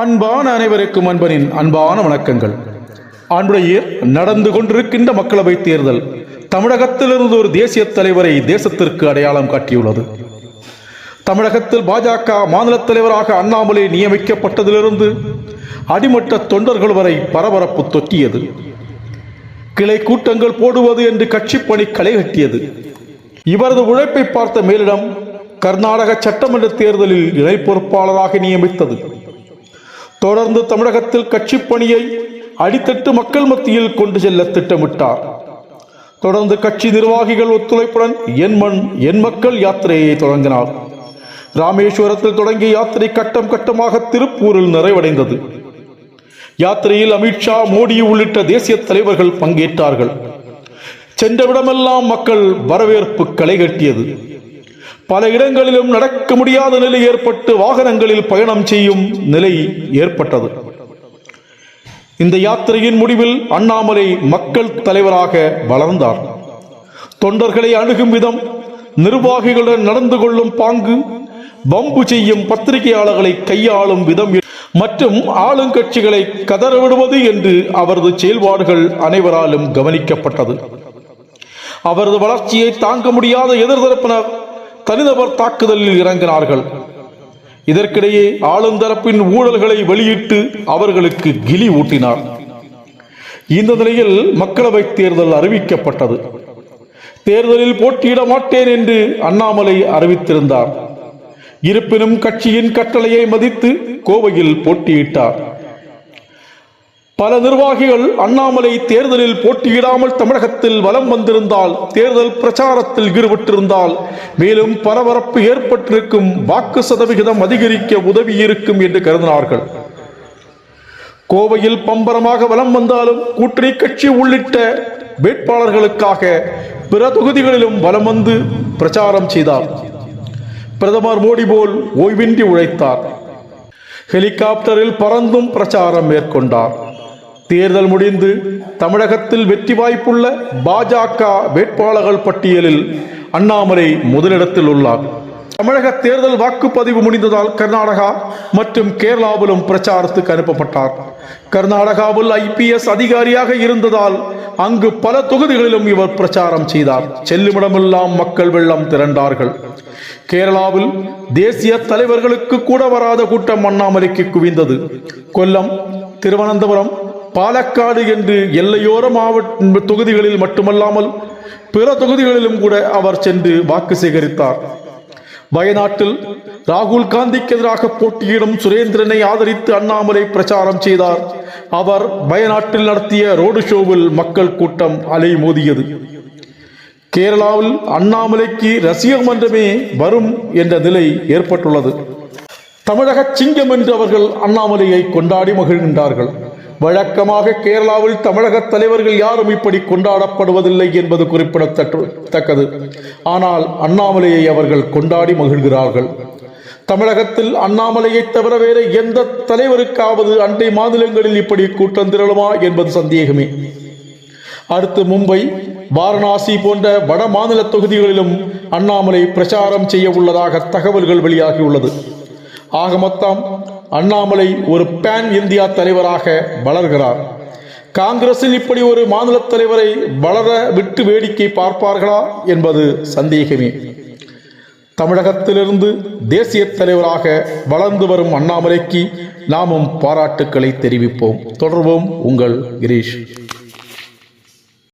அன்பான அனைவருக்கும் அன்பனின் அன்பான வணக்கங்கள். அன்புடைய நடந்து கொண்டிருக்கின்ற மக்களவைத் தேர்தல் தமிழகத்திலிருந்து ஒரு தேசிய தலைவரை தேசத்திற்கு அடையாளம் காட்டியுள்ளது. தமிழகத்தில் பாஜக மாநில தலைவராக அண்ணாமலை நியமிக்கப்பட்டதிலிருந்து அடிமட்ட தொண்டர்கள் வரை பரபரப்பு தொற்றியது கிளை கூட்டங்கள் போடுவது என்று கட்சி பணி களைகட்டியது. இவரது உழைப்பை பார்த்த மேலிடம் கர்நாடக சட்டமன்ற தேர்தலில் இணை பொறுப்பாளராக நியமித்தது. தொடர்ந்து தமிழகத்தில் கட்சி பணியை அடித்தட்டு மக்கள் மத்தியில் கொண்டு செல்ல திட்டமிட்டார். தொடர்ந்து கட்சி நிர்வாகிகள் ஒத்துழைப்புடன் என் மண் என் மக்கள் யாத்திரையை தொடங்கினார். ராமேஸ்வரத்தில் தொடங்கிய யாத்திரை கட்டம் கட்டமாக திருப்பூரில் நிறைவடைந்தது. யாத்திரையில் அமித்ஷா மோடி உள்ளிட்ட தேசிய தலைவர்கள் பங்கேற்றார்கள். சென்றவிடமெல்லாம் மக்கள் வரவேற்பு களை கட்டியது பல இடங்களிலும் நடக்க முடியாத நிலை ஏற்பட்டு வாகனங்களில் பயணம் செய்யும் நிலை ஏற்பட்டது. இந்த யாத்திரையின் முடிவில் அண்ணாமலை மக்கள் தலைவராக வளர்ந்தார். தொண்டர்களை அணுகும் விதம் நிர்வாகிகளுடன் நடந்து கொள்ளும் பாங்கு பம்பு செய்யும் பத்திரிகையாளர்களை கையாளும் விதம் மற்றும் ஆளுங்கட்சிகளை கதறவிடுவது என்று அவரது செயல்பாடுகள் அனைவராலும் கவனிக்கப்பட்டது. அவரது வளர்ச்சியை தாங்க முடியாத எதிர்தரப்பினர் தனிநபர் தாக்குதலில் இறங்கினார்கள். இதற்கிடையே ஆளுந்தரப்பின் ஊழல்களை வெளியிட்டு அவர்களுக்கு கிலி ஊட்டினார். இந்த நிலையில் மக்களவைத் தேர்தல் அறிவிக்கப்பட்டது. தேர்தலில் போட்டியிட மாட்டேன் என்று அண்ணாமலை அறிவித்திருந்தார். இருப்பினும் கட்சியின் கட்டளையை மதித்து கோவையில் போட்டியிட்டார். பல நிர்வாகிகள் அண்ணாமலை தேர்தலில் போட்டியிடாமல் தமிழகத்தில் வலம் வந்திருந்தால் தேர்தல் பிரச்சாரத்தில் ஈடுபட்டிருந்தால் மேலும் பரபரப்பு ஏற்பட்டிருக்கும் வாக்கு சதவிகிதம் அதிகரிக்க உதவி இருக்கும் என்று கருதினார்கள். கோவையில் பம்பரமாக வலம் வந்தாலும் கூட்டணி கட்சி உள்ளிட்ட வேட்பாளர்களுக்காக பிற தொகுதிகளிலும் வலம் வந்து பிரச்சாரம் செய்தார். பிரதமர் மோடி போல் ஓய்வின்றி உழைத்தார். ஹெலிகாப்டரில் பறந்தும் பிரச்சாரம் மேற்கொண்டார். தேர்தல் முடிந்து தமிழகத்தில் வெற்றி வாய்ப்புள்ள பாஜக வேட்பாளர்கள் பட்டியலில் அண்ணாமலை முதலிடத்தில் உள்ளார். தமிழக தேர்தல் வாக்குப்பதிவு முடிந்ததால் கர்நாடகா மற்றும் கேரளாவிலும் பிரச்சாரத்துக்கு அனுப்பப்பட்டார். கர்நாடகாவில் ஐபிஎஸ் அதிகாரியாக இருந்ததால் அங்கு பல தொகுதிகளிலும் இவர் பிரச்சாரம் செய்தார். செல்லுமிடமெல்லாம் மக்கள் வெள்ளம் திரண்டார்கள். கேரளாவில் தேசிய தலைவர்களுக்கு கூட வராத கூட்டம் அண்ணாமலைக்கு குவிந்தது. கொல்லம் திருவனந்தபுரம் பாலக்காடு என்று எல்லையோர மாவட்ட தொகுதிகளில் மட்டுமல்லாமல் பிற தொகுதிகளிலும் கூட அவர் சென்று வாக்கு சேகரித்தார். வயநாட்டில் ராகுல் காந்திக்கு எதிராக போட்டியிடும் சுரேந்திரனை ஆதரித்து அண்ணாமலை பிரச்சாரம் செய்தார். அவர் வயநாட்டில் நடத்திய ரோடு ஷோவில் மக்கள் கூட்டம் அலை மோதியது கேரளாவில் அண்ணாமலைக்கு ரசிகர் மன்றமே வரும் என்ற நிலை ஏற்பட்டுள்ளது. தமிழக சிங்கம் என்று அவர்கள் அண்ணாமலையை கொண்டாடி மகிழ்கின்றார்கள். வழக்கமாக கேரளாவில் தமிழக தலைவர்கள் யாரும் இப்படி கொண்டாடப்படுவதில்லை என்பது குறிப்பிடத்தக்கது ஆனால் அண்ணாமலையை அவர்கள் கொண்டாடி மகிழ்கிறார்கள். தமிழகத்தில் அண்ணாமலையை தவிர வேறு எந்த தலைவருக்காவது அண்டை மாநிலங்களில் இப்படி கூட்டம் திரளுமா என்பது சந்தேகமே. அடுத்து மும்பை வாரணாசி போன்ற வட மாநில தொகுதிகளிலும் அண்ணாமலை பிரச்சாரம் செய்ய உள்ளதாக தகவல்கள் வெளியாகியுள்ளது ஆக மொத்தம் அண்ணாமலை ஒரு பேன் இந்தியா தலைவராக வளர்கிறார். காங்கிரஸில் இப்படி ஒரு மாநில தலைவரை வளர விட்டு வேடிக்கை பார்ப்பார்களா என்பது சந்தேகமே. தமிழகத்திலிருந்து தேசிய தலைவராக வளர்ந்து வரும் அண்ணாமலைக்கு நாமும் பாராட்டுக்களை தெரிவிப்போம். தொடர்வோம் உங்கள் கிரீஷ்.